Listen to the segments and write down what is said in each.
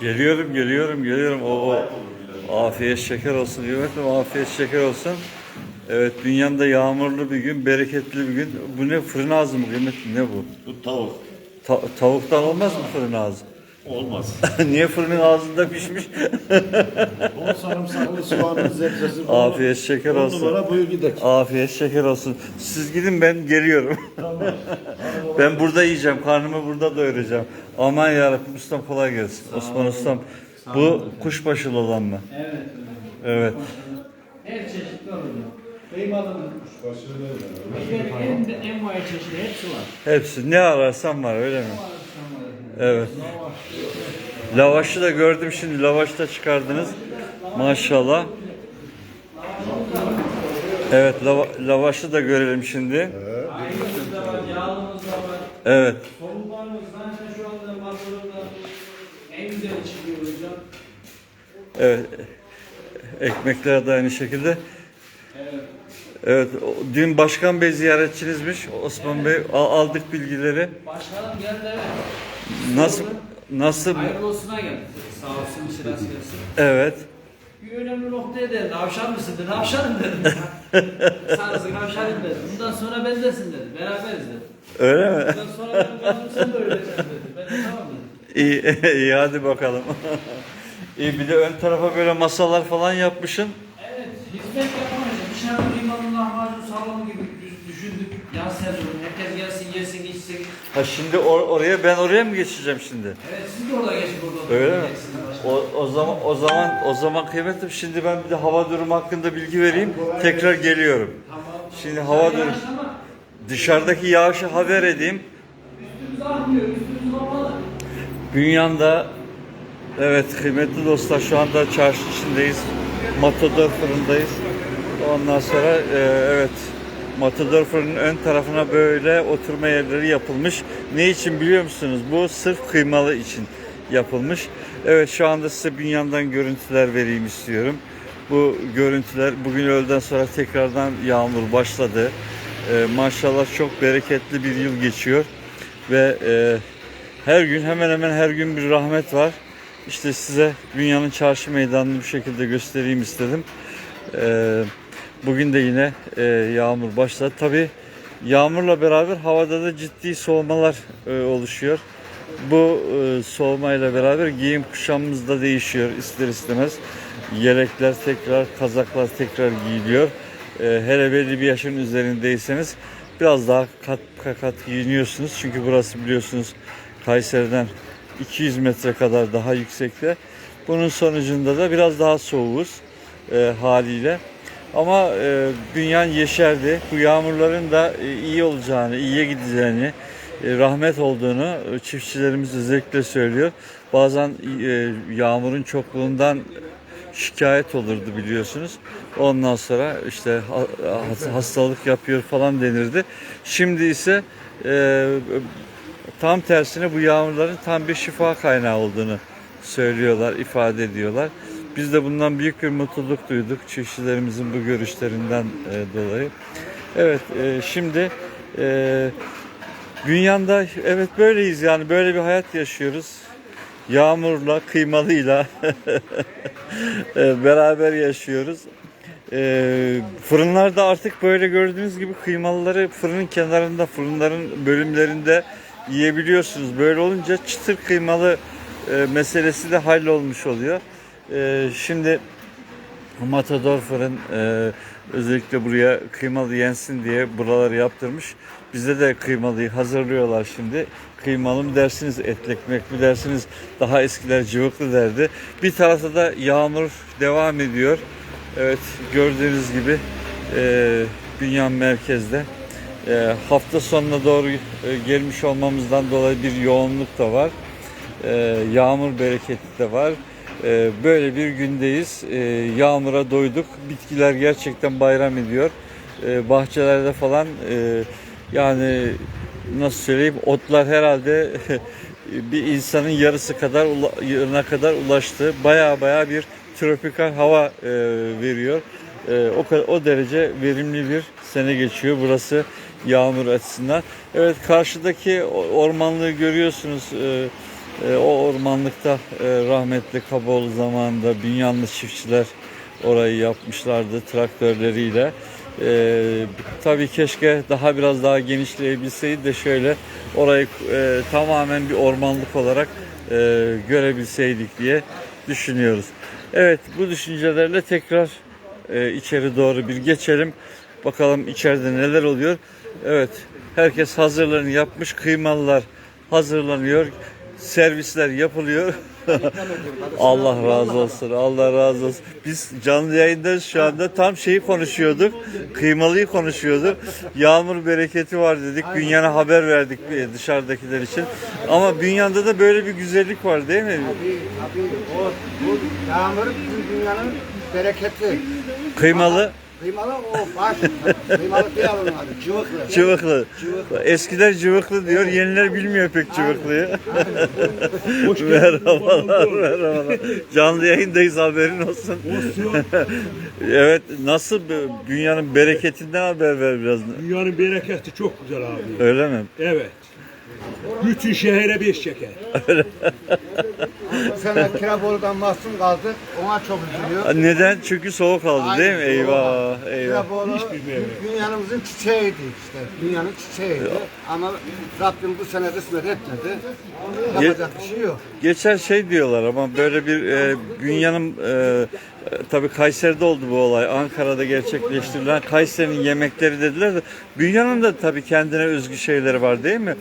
Geliyorum, geliyorum, geliyorum. O, o afiyet şeker olsun Hürmetim, afiyet şeker olsun. Evet, dünyada yağmurlu bir gün, bereketli bir gün. Bu ne? Fırın ağzı mı kıymetli? Ne bu? Bu tavuk. Ta- tavuktan olmaz mı fırın ağzı? Olmaz. Niye fırının ağzında pişmiş? Bol sarımsaklı soğanın zebzesi. bol- Afiyet şeker on olsun. numara buyur gidelim. Afiyet şeker olsun. Siz gidin ben geliyorum. ben burada yiyeceğim. Karnımı burada doyuracağım. Aman yarabbim ustam kolay gelsin. Osman ustam. Bu kuşbaşılı olan mı? Evet. Evet. Her çeşit var hocam. Kıymalı kuş. En, en vay çeşidi hepsi var. Hepsi. Ne ararsan var öyle mi? Evet. Lavaşı da gördüm şimdi. Lavaş da çıkardınız. Maşallah. Evet lava, lavaşı da görelim şimdi. Evet. Evet. Ekmekler de aynı şekilde. Evet. Evet. Dün Başkan Bey ziyaretçinizmiş. Osman Bey Al- aldık bilgileri. Başkanım geldi evet. Nasıl nasıl Hayırlı olsuna geldi. Sağ olsun işi rast gelsin. Evet. Bir önemli noktaya değindi. Avşan mısın dedi. Avşanım dedim. Sarısın avşanım dedim. Bundan sonra bendesin dedi. Beraberiz dedi. Öyle mi? Bundan sonra benim kanım sen de öğreteceksin dedi. Ben de tamam dedim. İyi, iyi hadi bakalım. İyi bir de ön tarafa böyle masalar falan yapmışsın. Evet, hizmet yapamayız. Ha şimdi or- oraya ben oraya mı geçeceğim şimdi? Evet, siz de orada geçin burada. Öyle mi? O, o zaman o zaman o zaman kıymetlim şimdi ben bir de hava durumu hakkında bilgi vereyim. Tekrar geliyorum. Tamam. Şimdi hava durumu dışarıdaki yağışı haber edeyim. üstümüz akmıyor, üstümüz kapalı. Bünyan'da evet kıymetli dostlar şu anda çarşı içindeyiz. Matador fırındayız. Ondan sonra e, evet Matador fırının ön tarafına böyle oturma yerleri yapılmış. Ne için biliyor musunuz? Bu sırf kıymalı için yapılmış. Evet şu anda size Bünyan'dan görüntüler vereyim istiyorum. Bu görüntüler bugün öğleden sonra tekrardan yağmur başladı. E, maşallah çok bereketli bir yıl geçiyor ve e, her gün hemen hemen her gün bir rahmet var. İşte size dünyanın çarşı meydanını bu şekilde göstereyim istedim. Ee, bugün de yine e, yağmur başladı. Tabi yağmurla beraber havada da ciddi soğumalar e, oluşuyor. Bu e, soğumayla beraber giyim kuşamımız da değişiyor ister istemez. Yelekler tekrar, kazaklar tekrar giyiliyor. E, hele belli bir yaşın üzerindeyseniz biraz daha kat kat giyiniyorsunuz. Çünkü burası biliyorsunuz Kayseri'den 200 metre kadar daha yüksekte. Bunun sonucunda da biraz daha soğuğuz e, haliyle. Ama e, dünyan yeşerdi. Bu yağmurların da e, iyi olacağını, iyiye gideceğini, e, rahmet olduğunu e, çiftçilerimiz özellikle söylüyor. Bazen e, yağmurun çokluğundan şikayet olurdu biliyorsunuz. Ondan sonra işte ha- ha- hastalık yapıyor falan denirdi. Şimdi ise e, tam tersine bu yağmurların tam bir şifa kaynağı olduğunu söylüyorlar, ifade ediyorlar. Biz de bundan büyük bir mutluluk duyduk çiftçilerimizin bu görüşlerinden e, dolayı. Evet, e, şimdi e, dünyada evet böyleyiz yani böyle bir hayat yaşıyoruz. Yağmurla, kıymalıyla e, beraber yaşıyoruz. E, fırınlarda artık böyle gördüğünüz gibi kıymalıları fırının kenarında, fırınların bölümlerinde yiyebiliyorsunuz. Böyle olunca çıtır kıymalı e, meselesi de hallolmuş oluyor. E, şimdi Matador fırın e, özellikle buraya kıymalı yensin diye buraları yaptırmış. Bizde de kıymalıyı hazırlıyorlar şimdi. Kıymalı mı dersiniz, etli ekmek mi dersiniz? Daha eskiler cıvıklı derdi. Bir tarafta da yağmur devam ediyor. Evet gördüğünüz gibi e, Bünyan merkezde. E, hafta sonuna doğru e, gelmiş olmamızdan dolayı bir yoğunluk da var. E, yağmur bereketi de var. E, böyle bir gündeyiz. E, yağmura doyduk. Bitkiler gerçekten bayram ediyor. E, bahçelerde falan e, yani nasıl söyleyeyim otlar herhalde bir insanın yarısı kadar yarına kadar ulaştı. Baya baya bir tropikal hava e, veriyor. O o derece verimli bir sene geçiyor. Burası yağmur açısından. Evet karşıdaki ormanlığı görüyorsunuz. Ee, e, o ormanlıkta e, rahmetli Kaboğlu zamanında Bünyanlı çiftçiler orayı yapmışlardı traktörleriyle. Ee, tabii keşke daha biraz daha genişleyebilseydi de şöyle orayı e, tamamen bir ormanlık olarak e, görebilseydik diye düşünüyoruz. Evet bu düşüncelerle tekrar e, içeri doğru bir geçelim. Bakalım içeride neler oluyor. Evet herkes hazırlarını yapmış. Kıymalılar hazırlanıyor. Servisler yapılıyor. Allah razı olsun. Allah razı olsun. Biz canlı yayındayız şu anda. Tam şeyi konuşuyorduk. Kıymalıyı konuşuyorduk. Yağmur bereketi var dedik. Bünyan'a haber verdik dışarıdakiler için. Ama Bünyan'da da böyle bir güzellik var değil mi? Tabii, tabii. O, bu yağmur bizim dünyanın bereketi. Kıymalı, Kıymalı o baş. Kıymalı değil onun adı. Cıvıklı. cıvıklı. Eskiler cıvıklı diyor. Yeniler bilmiyor pek cıvıklıyı. merhabalar, merhabalar. Canlı yayındayız haberin olsun. evet, nasıl bu dünyanın bereketinden haber ver biraz. Dünyanın bereketi çok güzel abi. Öyle mi? Evet. Bütün şehre beş çeker. Bu sene Kiraboğlu'dan mahzun kaldık. Ona çok üzülüyor. Neden? Çünkü soğuk aldı değil mi? Eyvah, eyvah. Kiraboğlu dünyanın çiçeğiydi işte. Dünyanın çiçeğiydi. Ama Rabbim bu sene kısmet etmedi. Yapacak bir şey yok. Geçen şey diyorlar ama böyle bir e, dünyanın e, tabii Kayseri'de oldu bu olay. Ankara'da gerçekleştirilen Kayseri'nin yemekleri dediler de dünyanın da tabii kendine özgü şeyleri var değil mi?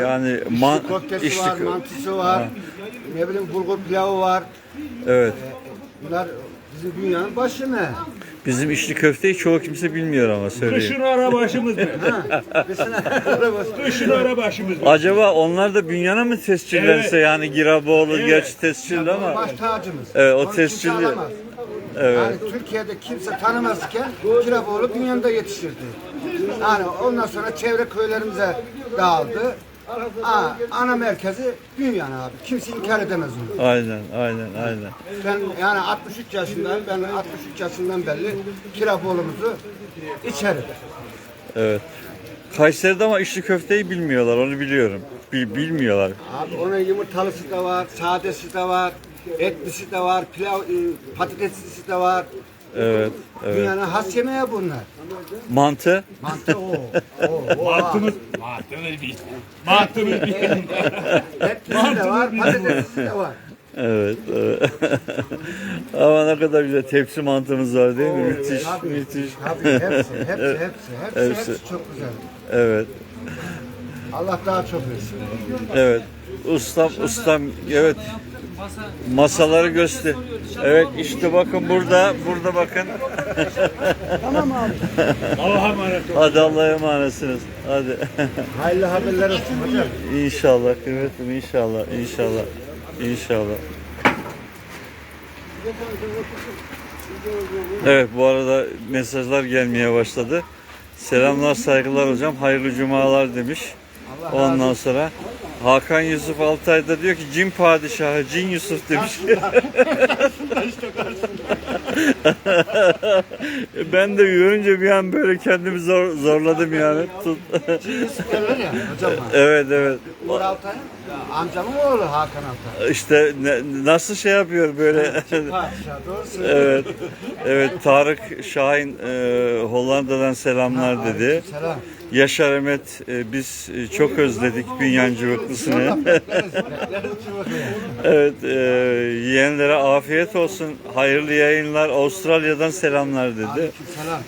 Yani man, İşli köftesi içli var, mantısı var. Ne bileyim bulgur pilavı var. Evet. Bunlar bizim dünyanın başı ne? Bizim içli köfteyi çoğu kimse bilmiyor ama söyleyeyim. Kışın ara başımız arabası. Kışın ara başımız be. Acaba onlar da bünyana mı tescillense Evet. yani Giraboğlu Evet. gerçi tescilli ama Baş tacımız. Evet, o tescilli. Alamaz. Yani Türkiye'de kimse tanımazken Kiraboğlu dünyada yetiştirdi. Yani ondan sonra çevre köylerimize dağıldı. Aa, ana merkezi Bünyan abi. Kimse inkar edemez onu. aynen aynen aynen. Ben yani 63 yaşındayım. Ben 63 yaşından belli Kiraboğlu'muzu içerim. Evet. Kayseri'de ama içli köfteyi bilmiyorlar onu biliyorum. Bil, bilmiyorlar. Abi onun yumurtalısı da var, sadesi de var, etlisi de var, pilav, e, patateslisi de var. Evet. Evet. Dünyanın has yemeği bunlar. Mantı Mantı o. o, o Mantımız, mantımız bir. Mantımız bir. Etlisi de var, patateslisi de var. Evet. evet. Ama ne kadar güzel tepsi mantımız var değil mi? Müthiş, Tabii, müthiş. Tabii hepsi, hepsi, hepsi, hepsi, Hepsi. hepsi çok güzel. Evet, Allah daha çok versin. evet. Ustam, ustam, evet. Masa Masaları göster. Evet, işte bakın burada, burada bakın. Allah'a emanet ol. Hadi Allah'a emanetsiniz. Hadi. Hayırlı haberler olsun hocam. İnşallah kıymetim, inşallah, inşallah, inşallah. Evet, bu arada mesajlar gelmeye başladı. Selamlar, saygılar hocam. Hayırlı cumalar demiş. Ondan sonra Hakan Yusuf Altay da diyor ki cin padişahı cin Yusuf demiş. ben de görünce bir an böyle kendimi zor, zorladım yani. Tut. Derler ya hocam. evet evet. Uğur Altay, amcamın oğlu Hakan Altay. İşte ne- nasıl şey yapıyor böyle. Evet. Evet Tarık Şahin e, Hollanda'dan selamlar dedi. Selam. Yaşar Emet e, biz e, çok özledik Bünyan cıvıklısını. evet e, yeğenlere afiyet olsun. Hayırlı yayınlar. Avustralya'dan selamlar dedi.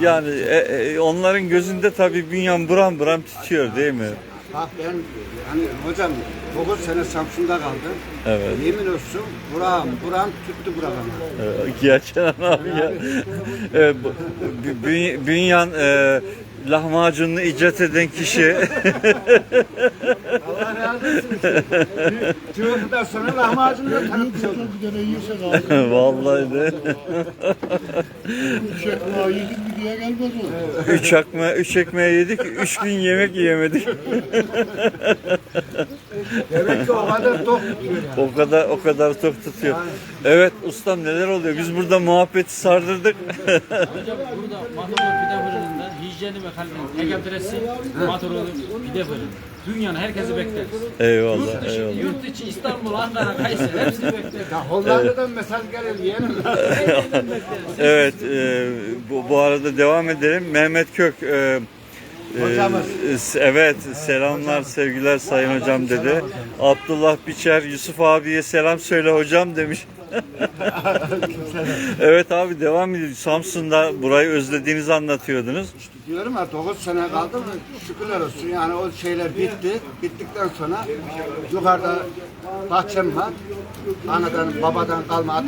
Yani e, e, onların gözünde tabii Bünyan buram buram tütüyor değil mi? Bak ben hani hocam 9 sene Samsun'da kaldım. Evet. Yemin olsun buram buram tuttu buramı. Ee, Gerçekten abi ya. Evet, bu- Bü- Bü- Bünyan e, lahmacununu icat eden kişi Allah razı olsun. Cıvıklıdan sonra lahmacunu da tanıtmış oldum. Bir tane yiyorsak abi. vallahi de Üç ekmeği yedik mi diye gelmez o. üç ekmeği, üç ekmeği yedik, üç gün yemek yiyemedik. Demek ki o kadar tok tutuyor yani. O kadar o kadar tok tutuyor. Evet ustam neler oluyor? Biz burada muhabbeti sardırdık. hocam burada Matador Pide Fırını'nda Şişeli ve Kalbin Ege adresi Matoroğlu pide fırını. Dünyanın herkesi bekleriz. Eyvallah, Yurt dışı, eyvallah. yurt içi İstanbul, Ankara, Kayseri hepsini bekleriz. Ya Hollanda'dan mesaj gelir yeğenim. Evet, e, bu, bu arada devam edelim. Mehmet Kök, e, Hocamız. s- evet, selamlar, sevgiler sayın hocam dedi. Abdullah Biçer, Yusuf abiye selam söyle hocam demiş. evet abi devam ediyor. Samsun'da burayı özlediğinizi anlatıyordunuz. Diyorum ya 9 sene kaldı mı şükürler olsun yani o şeyler bitti. Bittikten sonra yukarıda bahçem var. Anadan babadan kalma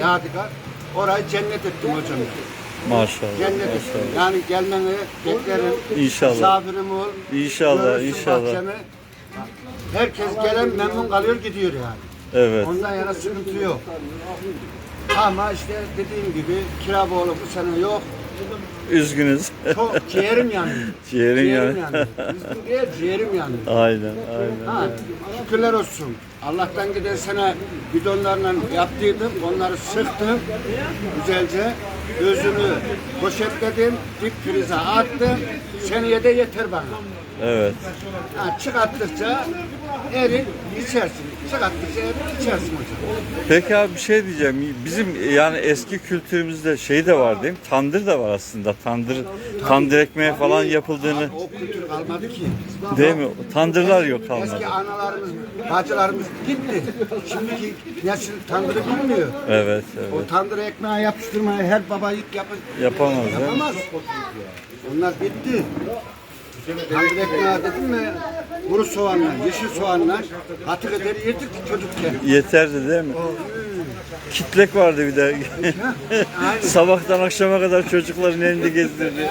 yadigar. Orayı cennet ettim hocam. Maşallah. Cennet ettim. Yani gelmeni beklerim. İnşallah. Misafirim ol. İnşallah, Görürsün inşallah. bahçemi. Herkes gelen memnun kalıyor gidiyor yani. Evet. Ondan yana sıkıntı yok. Ama işte dediğim gibi Kiraboğlu bu sene yok. Üzgünüz. Çok ciğerim yanıyor. Ciğerin yani. yanıyor. Üzgün değil, ciğerim yanıyor. Aynen, aynen. Ha, şükürler olsun. Allah'tan giden sene bidonlarla yaptıydım. Onları sıktım. Güzelce. Gözünü poşetledim. Dip prize attım. Seneye de yeter bana. Evet. Ha, çıkarttıkça erir içersin. İçersin hocam. Peki abi bir şey diyeceğim. Bizim yani eski kültürümüzde şey de var değil mi? Tandır da var aslında. Tandır tandır ekmeği falan yapıldığını O kültür kalmadı ki. değil mi? Tandırlar yok kalmadı. Eski analarımız, bacılarımız gitti. Şimdiki nesil tandırı bilmiyor. Evet, evet. O tandır ekmeğe yapıştırmayı her baba ilk yapı Yapamaz değil mi? yapamaz. Onlar bitti. Tandır ekmeği dedim mi? Kuru soğanla, yeşil soğanla hatır eder yedik çocukken. Yeterdi değil mi? Kitlek vardı bir de. Sabahtan akşama kadar çocukların elinde gezdirdi.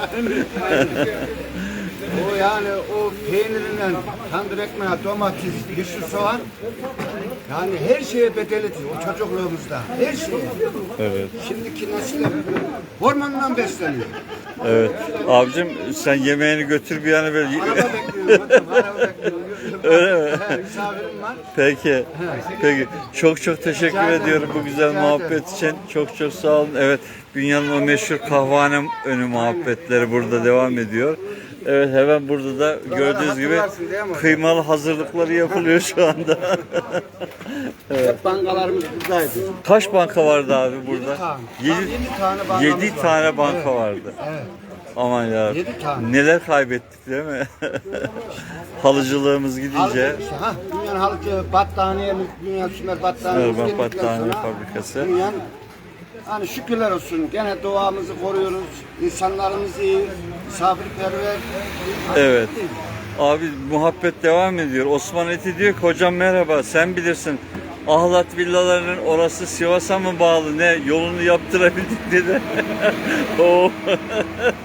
O yani o peynirinden tandır ekmeği, domates, yeşil soğan yani her şeye bedelidir o çocukluğumuzda. Her şeye. Evet. Şimdiki nesiller hormonla besleniyor. Evet. Abicim sen yemeğini götür bir yana böyle. Araba bekliyorum hocam, araba bekliyorum. Öyle mi? He, misafirim var. Peki. Peki. Çok çok teşekkür Rica ederim. ediyorum bu güzel Rica muhabbet için. Çok çok sağ olun. Evet. Dünyanın o meşhur kahvehane önü muhabbetleri burada devam ediyor. Evet hemen burada da gördüğünüz gibi kıymalı hazırlıkları yapılıyor şu anda. Hep bankalarımız buradaydı. Kaç banka vardı abi burada? tane. 7 Yedi tane bankamız 7 var. tane banka vardı. Aman ya. Tane. Neler kaybettik değil mi? Halıcılığımız gidince. Halıcı işte ha. Dünyanın halıcı battaniyemiz, dünya sümer Merhaba, geldikten battaniye fabrikası. Dünyanın hani şükürler olsun. Gene doğamızı koruyoruz. İnsanlarımız iyi, misafirperver. Evet. Abi muhabbet devam ediyor. Osman Eti diyor ki hocam merhaba sen bilirsin. Ahlat villalarının orası Sivas'a mı bağlı ne yolunu yaptırabildik dedi. o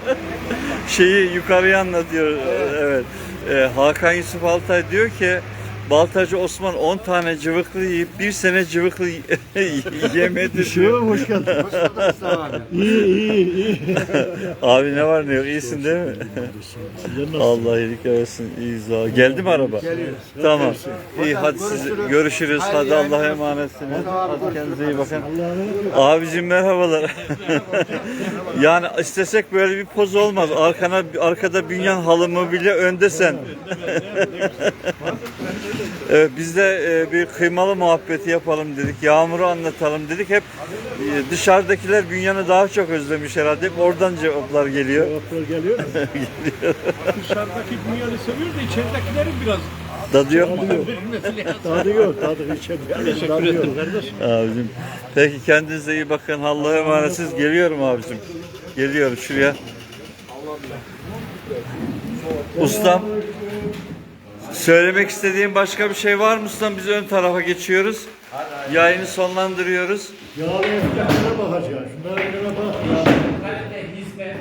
şeyi yukarıya anlatıyor. Evet. Ee, Hakan Yusuf Altay diyor ki Baltacı Osman 10 tane cıvıklı yiyip bir sene cıvıklı yemedi diyor. Hoş geldin. Hoş bulduk Mustafa abi. İyi iyi iyi. Abi ne var ne yok iyisin değil mi? Allah iyilik versin. İyiyiz abi. Geldi mi araba? Tamam. İyi hadi siz görüşürüz. Hadi Allah'a emanetsiniz. Hadi kendinize iyi bakın. Abicim merhabalar. yani istesek böyle bir poz olmaz. Arkana arkada bünyan halımı bile önde sen. Evet, biz de e, bir kıymalı muhabbeti yapalım dedik. Yağmur'u anlatalım dedik. Hep e, dışarıdakiler bünyanı daha çok özlemiş herhalde. Hep oradan cevaplar geliyor. Cevaplar geliyor? Dışarıdaki dünyanı seviyor da içeridekilerin biraz Tadı yok mu? Tadı yok. Tadı içemiyor. Teşekkür ederim kardeş. Abicim. Peki kendinize iyi bakın. Allah'a emanetsiniz. Geliyorum abicim. Geliyorum şuraya. Ustam. Söylemek istediğin başka bir şey var mı ustam? Biz ön tarafa geçiyoruz. Yayını sonlandırıyoruz. Yağlı ekmeklere bakacağız. Şunlara bir bak. Kalite, hizmet,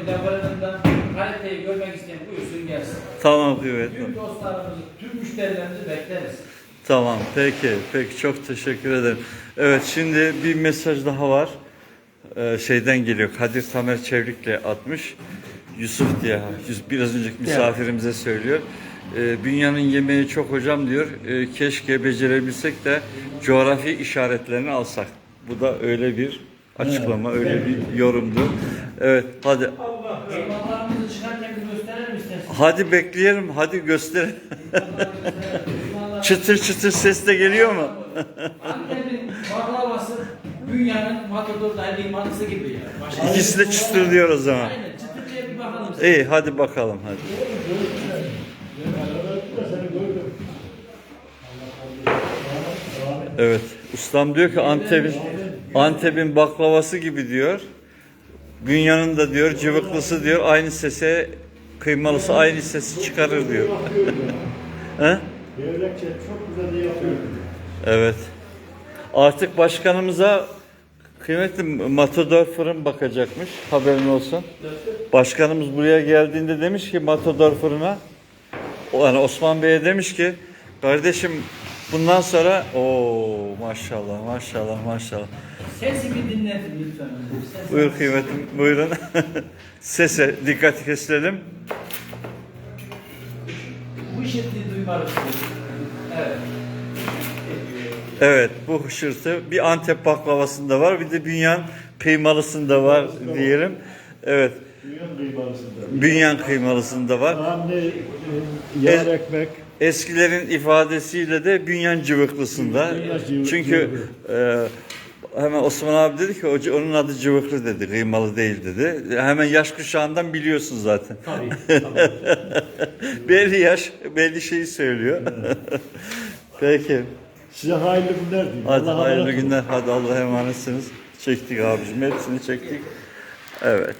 pide fırınından kaliteyi görmek isteyen buyursun gelsin. Tamam kıymetli. Tüm dostlarımızı, tüm müşterilerimizi bekleriz. Tamam peki peki çok teşekkür ederim. Evet şimdi bir mesaj daha var. Ee, şeyden geliyor Kadir Tamer Çevlik'le atmış. Yusuf diye Yus- biraz önceki misafirimize söylüyor. Ee, Bünyanın yemeği çok hocam diyor. Ee, keşke becerebilsek de coğrafi işaretlerini alsak. Bu da öyle bir açıklama, öyle bir yorumdu. Evet hadi Hadi bekleyelim, hadi gösterin. çıtır çıtır ses de geliyor mu? Annemin baklavası dünyanın matador dahi limanısı gibi ya. Başka İkisi de çıtır diyor o zaman. Aynen çıtır diye bir bakalım. İyi hadi bakalım hadi. Evet. Ustam diyor ki Antep'in Antep'in baklavası gibi diyor. Bünyanın da diyor cıvıklısı diyor aynı sese kıymalısı aynı sesi çıkarır diyor. He? Evet. Artık başkanımıza kıymetli Matador fırın bakacakmış. Haberin olsun. Başkanımız buraya geldiğinde demiş ki Matador fırına yani Osman Bey'e demiş ki kardeşim bundan sonra o maşallah maşallah maşallah. Sesi bir dinletin lütfen. Ses- Buyur kıymetim buyurun. Sese dikkat kesilelim. Bu işittiği duymalık. Evet. Evet bu hışırtı bir Antep baklavasında var bir de Bünyan kıymalısında var diyelim. Evet Dünyanın kıymalısında. Bünyan kıymalısında var. Anne e, yağ ekmek. Eskilerin ifadesiyle de Bünyan cıvıklısında. Bünyan cıvı- Çünkü e, hemen Osman abi dedi ki "Hoca, onun adı cıvıklı dedi, kıymalı değil dedi. Hemen yaş kuşağından biliyorsun zaten. Tabii. belli yaş, belli şeyi söylüyor. Peki. Size hayırlı günler diyeyim. Hadi Allah'a hayırlı günler. Hadi Allah'a emanetsiniz. Çektik abicim. Hepsini çektik. Evet.